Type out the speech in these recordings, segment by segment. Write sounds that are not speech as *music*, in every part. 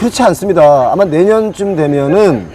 그렇지 않습니다. 아마 내년쯤 되면은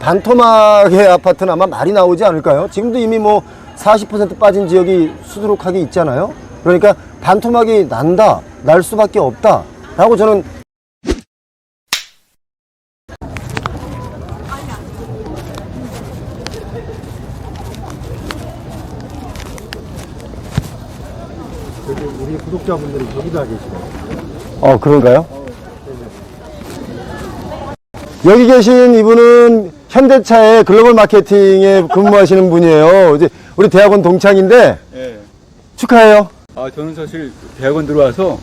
반토막의 아파트는 아마 말이 나오지 않을까요? 지금도 이미 뭐 40% 빠진 지역이 수두룩하게 있잖아요. 그러니까 반토막이 난다, 날 수밖에 없다. 라고 저는 우리 구독자분들이 저기다 계시네요. 어, 그런가요? 여기 계신 이분은 현대차의 글로벌 마케팅에 근무하시는 분이에요. 이제 우리 대학원 동창인데 예. 축하해요. 아 저는 사실 대학원 들어와서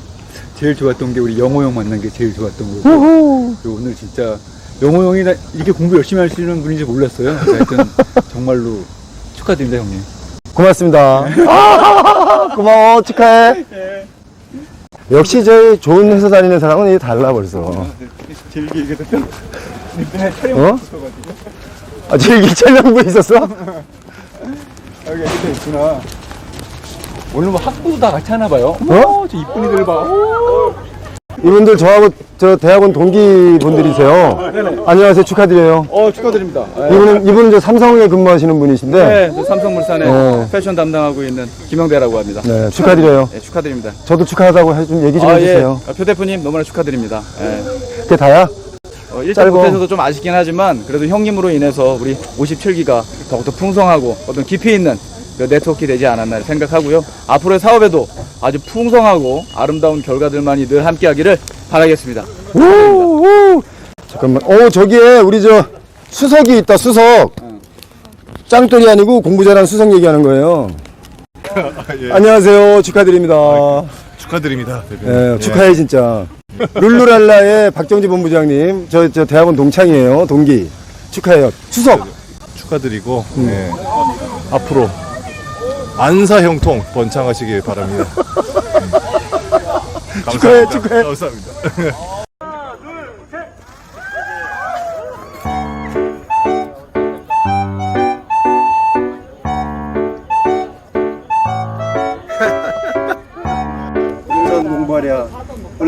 제일 좋았던 게 우리 영호 형 만난 게 제일 좋았던 거고 우후. 그리고 오늘 진짜 영호 형이 나- 이렇게 공부 열심히 하시는 분인지 몰랐어요. 하여튼 정말로 축하드립니다 형님. 고맙습니다. *laughs* 고마워. 축하해. 역시 저희 좋은 회사 다니는 사람은 이게 달라 벌써. 제일 길게 됐다. 맨날 촬영 어? 없어가지고. 아, 저기 촬영부 있었어? 아, 여기 애들 있구나. 오늘 뭐 학부도 다 같이 하나 봐요. 어? 저 이쁜 이들 봐. 오. 이분들 저하고 저 대학원 동기 분들이세요. 안녕하세요. 축하드려요. 어 축하드립니다. 이분은, 이분은 저 삼성에 근무하시는 분이신데, 네, 저 삼성물산에 어. 패션 담당하고 있는 김영대라고 합니다. 네, 축하드려요. 네, 축하드립니다. 저도 축하하다고 해 좀 얘기 좀 아, 해주세요. 예. 아, 표 대표님 너무나 축하드립니다. 예. 그게 다야? 어, 일단 짧고. 못해서도 좀 아쉽긴 하지만 그래도 형님으로 인해서 우리 57기가 더욱더 풍성하고 어떤 깊이 있는 그 네트워크 되지 않았나 생각하고요. 앞으로의 사업에도 아주 풍성하고 아름다운 결과들만이 늘 함께하기를 바라겠습니다. 우, 우. 잠깐만. 어, 저기에 우리 저 수석이 있다, 수석. 짱돌이 아니고 공부 잘하는 수석 얘기하는 거예요. *laughs* 예. 안녕하세요. 축하드립니다. 축하드립니다. 대표님. 예, 축하해, 진짜. 룰루랄라의 박정지 본부장님. 저, 저 대학원 동창이에요. 동기. 축하해요. 수석. 축하드리고 예. 앞으로 안사 형통 번창하시길 바랍니다. *laughs* 음. 축하해, 감사합니다. 축하해. 감사합니다. *laughs*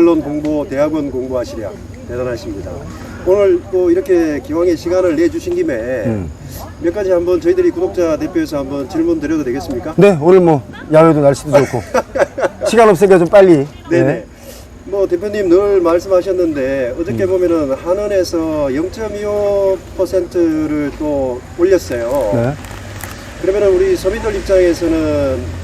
언론 공부, 대학원 공부하시랴 대단하십니다. 오늘 또 이렇게 기왕에 시간을 내주신 김에 음. 몇 가지 한번 저희들이 구독자 대표에서 한번 질문 드려도 되겠습니까? 네, 오늘 뭐, 야외도 날씨도 좋고. *laughs* 시간 없으니까 좀 빨리. 네네. 뭐 대표님 늘 말씀하셨는데 어저께 보면은 한은에서 0.25%를 또 올렸어요. 네. 그러면은 우리 서민들 입장에서는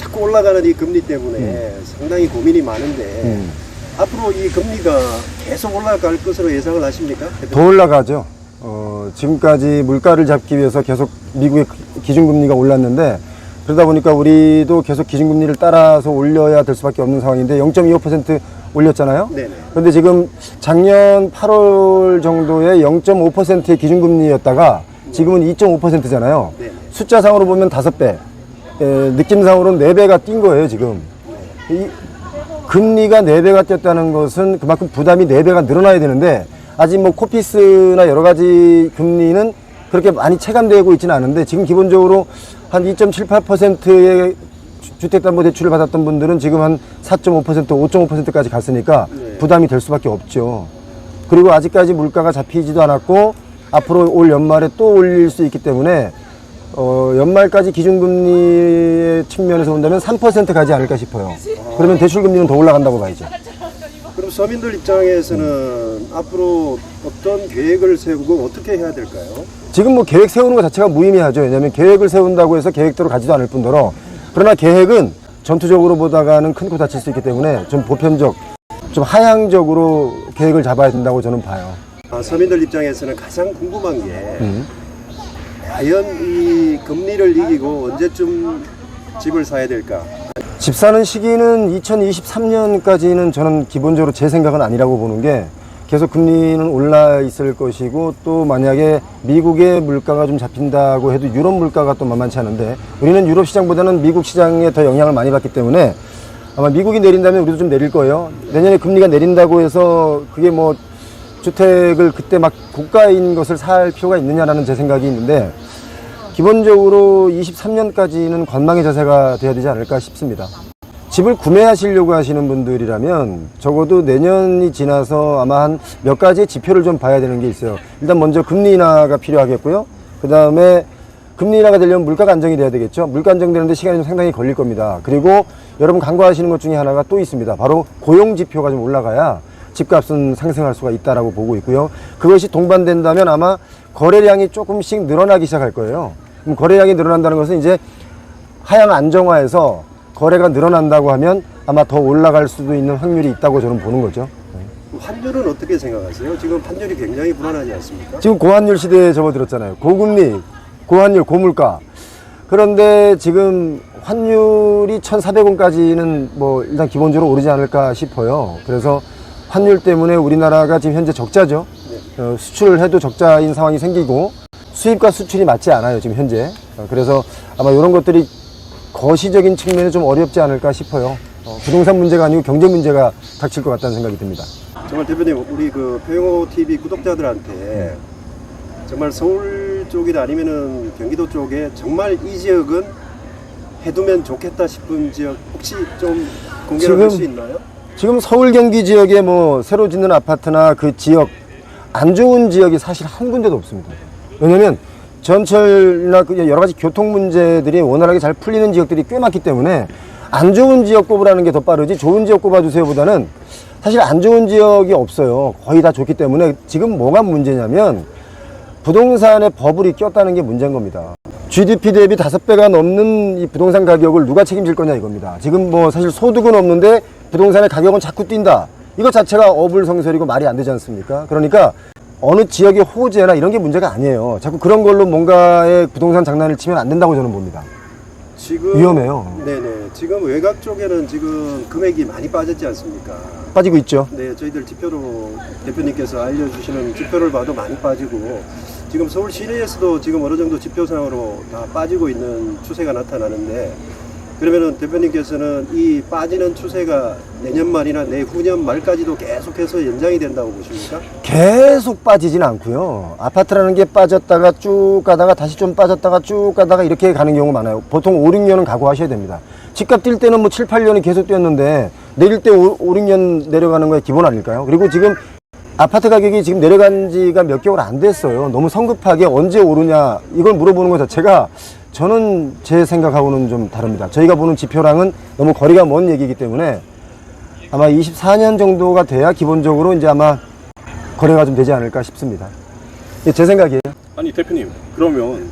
자꾸 올라가는 이 금리 때문에 상당히 고민이 많은데 음. 앞으로 이 금리가 계속 올라갈 것으로 예상을 하십니까? 더 올라가죠. 어, 지금까지 물가를 잡기 위해서 계속 미국의 기준금리가 올랐는데 그러다 보니까 우리도 계속 기준금리를 따라서 올려야 될 수밖에 없는 상황인데 0.25% 올렸잖아요. 네네. 그런데 지금 작년 8월 정도에 0.5%의 기준금리였다가 지금은 2.5%잖아요. 네. 숫자상으로 보면 5배, 에, 느낌상으로는 4배가 뛴 거예요, 지금. 이 금리가 4배가 뛰었다는 것은 그만큼 부담이 4배가 늘어나야 되는데 아직 뭐 코피스나 여러 가지 금리는 그렇게 많이 체감되고 있지는 않은데 지금 기본적으로 한 2.78%의 주택담보대출을 받았던 분들은 지금 한 4.5%, 5.5%까지 갔으니까 네. 부담이 될 수밖에 없죠. 그리고 아직까지 물가가 잡히지도 않았고 앞으로 올 연말에 또 올릴 수 있기 때문에 어, 연말까지 기준금리의 측면에서 본다면 3% 가지 않을까 싶어요. 그러면 대출금리는 더 올라간다고 봐야죠. 그럼 서민들 입장에서는 앞으로 어떤 계획을 세우고 어떻게 해야 될까요? 지금 뭐 계획 세우는 것 자체가 무의미하죠. 왜냐하면 계획을 세운다고 해서 계획대로 가지도 않을 뿐더러 그러나 계획은 전투적으로 보다가는 큰 코 다칠 수 있기 때문에 좀 보편적, 좀 하향적으로 계획을 잡아야 된다고 저는 봐요. 아, 서민들 입장에서는 가장 궁금한 게 음. 과연 이 금리를 이기고 언제쯤 집을 사야 될까? 집 사는 시기는 2023년까지는 저는 기본적으로 제 생각은 아니라고 보는 게 계속 금리는 올라 있을 것이고 또 만약에 미국의 물가가 좀 잡힌다고 해도 유럽 물가가 또 만만치 않은데 우리는 유럽 시장보다는 미국 시장에 더 영향을 많이 받기 때문에 아마 미국이 내린다면 우리도 좀 내릴 거예요. 내년에 금리가 내린다고 해서 그게 뭐 주택을 그때 막 고가인 것을 살 필요가 있느냐라는 제 생각이 있는데 기본적으로 23년까지는 관망의 자세가 돼야 되지 않을까 싶습니다. 집을 구매하시려고 하시는 분들이라면 적어도 내년이 지나서 아마 한 몇 가지의 지표를 좀 봐야 되는 게 있어요. 일단 먼저 금리 인하가 필요하겠고요. 그 다음에 금리 인하가 되려면 물가가 안정이 돼야 되겠죠. 물가 안정되는데 시간이 좀 상당히 걸릴 겁니다. 그리고 여러분 간과하시는 것 중에 하나가 또 있습니다. 바로 고용 지표가 좀 올라가야 집값은 상승할 수가 있다라고 보고 있고요. 그것이 동반된다면 아마 거래량이 조금씩 늘어나기 시작할 거예요. 그럼 거래량이 늘어난다는 것은 이제 하향 안정화해서 거래가 늘어난다고 하면 아마 더 올라갈 수도 있는 확률이 있다고 저는 보는 거죠. 환율은 어떻게 생각하세요? 지금 환율이 굉장히 불안하지 않습니까? 지금 고환율 시대에 접어들었잖아요. 고금리, 고환율, 고물가. 그런데 지금 환율이 1,400원까지는 뭐 일단 기본적으로 오르지 않을까 싶어요. 그래서 환율 때문에 우리나라가 지금 현재 적자죠. 어, 수출을 해도 적자인 상황이 생기고 수입과 수출이 맞지 않아요. 지금 현재. 어, 그래서 아마 이런 것들이 거시적인 측면에 좀 어렵지 않을까 싶어요. 어, 부동산 문제가 아니고 경제 문제가 닥칠 것 같다는 생각이 듭니다. 정말 대표님 우리 그 표영호 TV 구독자들한테 정말 서울 쪽이나 아니면은 경기도 쪽에 정말 이 지역은 해두면 좋겠다 싶은 지역 혹시 좀 공개를 할 수 있나요? 지금 서울 경기 지역에 뭐 새로 짓는 아파트나 그 지역 안 좋은 지역이 사실 한 군데도 없습니다. 왜냐면 전철이나 그 여러 가지 교통 문제들이 원활하게 잘 풀리는 지역들이 꽤 많기 때문에 안 좋은 지역 꼽으라는 게 더 빠르지 좋은 지역 꼽아주세요보다는 사실 안 좋은 지역이 없어요. 거의 다 좋기 때문에 지금 뭐가 문제냐면 부동산에 버블이 꼈다는 게 문제인 겁니다. GDP 대비 다섯 배가 넘는 이 부동산 가격을 누가 책임질 거냐 이겁니다. 지금 뭐 사실 소득은 없는데 부동산의 가격은 자꾸 뛴다. 이것 자체가 어불성설이고 말이 안 되지 않습니까? 그러니까 어느 지역의 호재나 이런 게 문제가 아니에요. 자꾸 그런 걸로 뭔가의 부동산 장난을 치면 안 된다고 저는 봅니다. 지금 위험해요. 네네. 지금 외곽 쪽에는 지금 금액이 많이 빠졌지 않습니까? 빠지고 있죠. 네, 저희들 지표로 대표님께서 알려주시는 지표를 봐도 많이 빠지고 지금 서울 시내에서도 지금 어느 정도 지표상으로 다 빠지고 있는 추세가 나타나는데 그러면은 대표님께서는 이 빠지는 추세가 내년 말이나 내후년 말까지도 계속해서 연장이 된다고 보십니까? 계속 빠지진 않고요. 아파트라는 게 빠졌다가 쭉 가다가 다시 좀 빠졌다가 쭉 가다가 이렇게 가는 경우 많아요. 보통 5, 6년은 각오하셔야 됩니다. 집값 뛸 때는 뭐 7, 8년이 계속 뛰었는데 내릴 때 5, 5 6년 내려가는 거에 기본 아닐까요? 그리고 지금 아파트 가격이 지금 내려간 지가 몇 개월 안 됐어요. 너무 성급하게 언제 오르냐 이걸 물어보는 것 자체가 저는 제 생각하고는 좀 다릅니다. 저희가 보는 지표랑은 너무 거리가 먼 얘기이기 때문에 아마 24년 정도가 돼야 기본적으로 이제 아마 거래가 좀 되지 않을까 싶습니다. 이게 제 생각이에요. 아니 대표님 그러면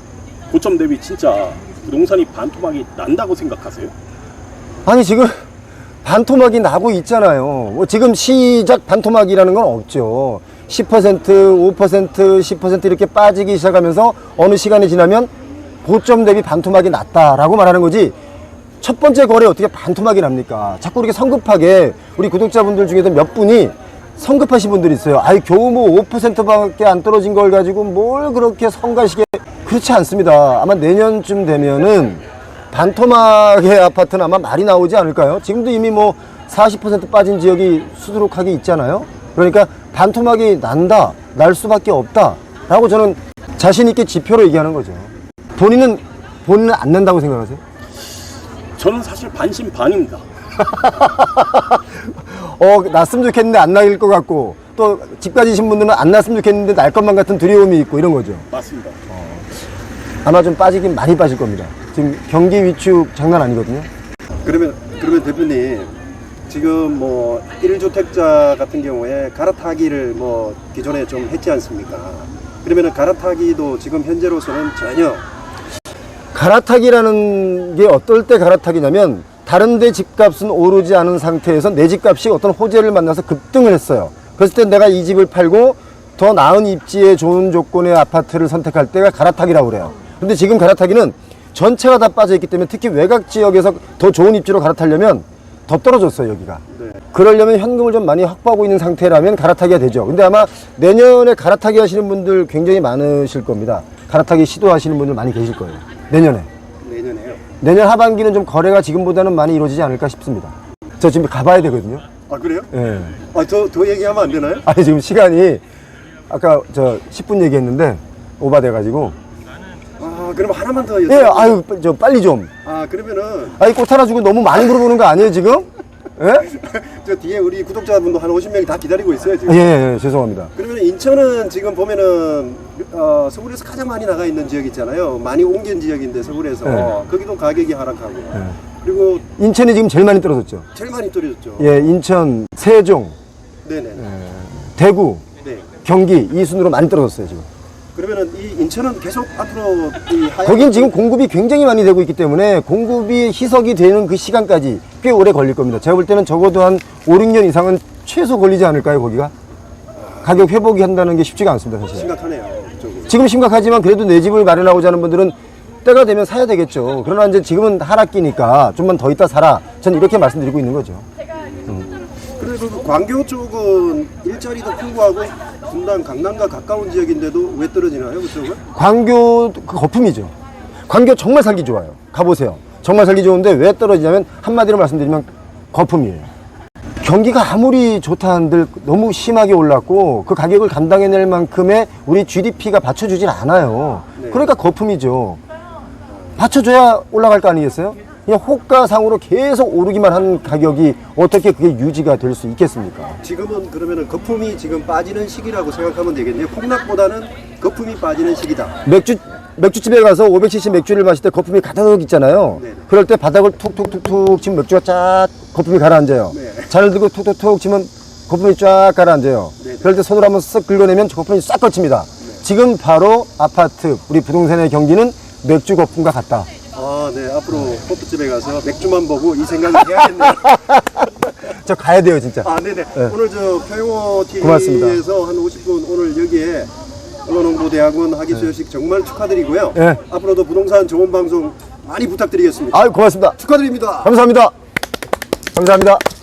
고점 대비 진짜 부동산이 반토막이 난다고 생각하세요? 아니 지금 반토막이 나고 있잖아요. 뭐 지금 시작 반토막이라는 건 없죠. 10%, 5%, 10% 이렇게 빠지기 시작하면서 어느 시간이 지나면 고점 대비 반토막이 났다라고 말하는 거지. 첫 번째 거래 어떻게 반토막이 납니까? 자꾸 이렇게 성급하게 우리 구독자분들 중에도 몇 분이 성급하신 분들이 있어요. 아이 겨우 뭐 5%밖에 안 떨어진 걸 가지고 뭘 그렇게 성가시게 그렇지 않습니다. 아마 내년쯤 되면은 반토막의 아파트는 아마 말이 나오지 않을까요? 지금도 이미 뭐 40% 빠진 지역이 수두룩하게 있잖아요. 그러니까 반토막이 난다, 날 수밖에 없다. 라고 저는 자신있게 지표로 얘기하는 거죠. 본인은, 본인은 안 난다고 생각하세요? 저는 사실 반신반입니다. *laughs* 어, 났으면 좋겠는데 안 나길 것 같고, 또 집 가지신 분들은 안 났으면 좋겠는데 날 것만 같은 두려움이 있고 이런 거죠. 맞습니다. 아마 좀 빠지긴 많이 빠질 겁니다. 지금 경기 위축 장난 아니거든요. 그러면 그러면 대표님 지금 뭐 1주택자 같은 경우에 갈아타기를 뭐 기존에 좀 했지 않습니까? 그러면은 갈아타기도 지금 현재로서는 전혀 갈아타기라는 게 어떨 때 갈아타기냐면 다른 데 집값은 오르지 않은 상태에서 내 집값이 어떤 호재를 만나서 급등을 했어요. 그랬을 때 내가 이 집을 팔고 더 나은 입지에 좋은 조건의 아파트를 선택할 때가 갈아타기라고 그래요. 근데 지금 갈아타기는 전체가 다 빠져 있기 때문에 특히 외곽 지역에서 더 좋은 입지로 갈아타려면 더 떨어졌어요, 여기가. 네. 그러려면 현금을 좀 많이 확보하고 있는 상태라면 갈아타기가 되죠. 근데 아마 내년에 갈아타기 하시는 분들 굉장히 많으실 겁니다. 갈아타기 시도하시는 분들 많이 계실 거예요. 내년에. 내년에요. 내년 하반기는 좀 거래가 지금보다는 많이 이루어지지 않을까 싶습니다. 저 지금 가봐야 되거든요. 아 그래요? 예. 아더 더 얘기하면 안 되나요? 아니 지금 시간이 아까 저 10분 얘기했는데 오바돼가지고 아 아, 그럼 하나만 더 예, 여쭤볼게요. 아유, 저 빨리 좀. 아, 그러면은 아니, 꽃 하나 주고 너무 많이 물어보는 거 아니에요, 지금? 예? *laughs* 저 뒤에 우리 구독자분도 한 50명이 다 기다리고 있어요, 예, 지금. 예, 예, 죄송합니다. 그러면 인천은 지금 보면은 어, 서울에서 가장 많이 나가 있는 지역 있잖아요. 많이 옮긴 지역인데 서울에서 네. 거기도 가격이 하락하고 그리고 인천이 지금 제일 많이 떨어졌죠. 제일 많이 떨어졌죠. 예, 인천, 세종, 네네. 대구, 네. 경기 이 순으로 많이 떨어졌어요, 지금. 그러면은 이 인천은 계속 앞으로 이 하향 거긴 지금 공급이 굉장히 많이 되고 있기 때문에 공급이 희석이 되는 그 시간까지 꽤 오래 걸릴 겁니다. 제가 볼 때는 적어도 한 5, 6년 이상은 최소 걸리지 않을까요, 거기가? 가격 회복이 한다는 게 쉽지가 않습니다, 사실. 심각하네요. 조금. 지금 심각하지만 그래도 내 집을 마련하고자 하는 분들은 때가 되면 사야 되겠죠. 그러나 이제 지금은 하락기니까 좀만 더 있다 사라. 저는 이렇게 말씀드리고 있는 거죠. 그리고 그 광교 쪽은 일자리도 풍부하고 분당 강남과 가까운 지역인데도 왜 떨어지나요, 그쪽은? 광교 그 거품이죠. 광교 정말 살기 좋아요. 가보세요. 정말 살기 좋은데 왜 떨어지냐면 한마디로 말씀드리면 거품이에요. 경기가 아무리 좋다 한들 너무 심하게 올랐고 그 가격을 감당해낼 만큼의 우리 GDP가 받쳐주질 않아요. 네. 그러니까 거품이죠. 받쳐줘야 올라갈 거 아니겠어요? 그냥 호가상으로 계속 오르기만 한 가격이 어떻게 그게 유지가 될 수 있겠습니까? 지금은 그러면은 거품이 지금 빠지는 시기라고 생각하면 되겠네요. 폭락보다는 거품이 빠지는 시기다. 맥주 맥주집에 가서 500cc 맥주를 마실 때 거품이 가득 있잖아요. 네네. 그럴 때 바닥을 툭툭툭툭 치면 맥주가 쫙 거품이 가라앉아요. 네. 잔을 들고 툭툭툭 치면 거품이 쫙 가라앉아요. 네네. 그럴 때 손으로 한번 쓱 긁어내면 저 거품이 싹 걸칩니다. 지금 바로 아파트 우리 부동산의 경기는 맥주 거품과 같다. 아, 네. 앞으로 호프집에 가서 맥주만 보고 이 생각을 해야겠네요. *laughs* 저 가야 돼요 진짜. 아, 네네. 네. 오늘 저 고맙습니다. TV에서 한 50분 오늘 여기에 언론홍보대학원 학위 수여식 정말 축하드리고요. 네. 앞으로도 부동산 좋은 방송 많이 부탁드리겠습니다. 아 고맙습니다. 축하드립니다. 감사합니다. 감사합니다.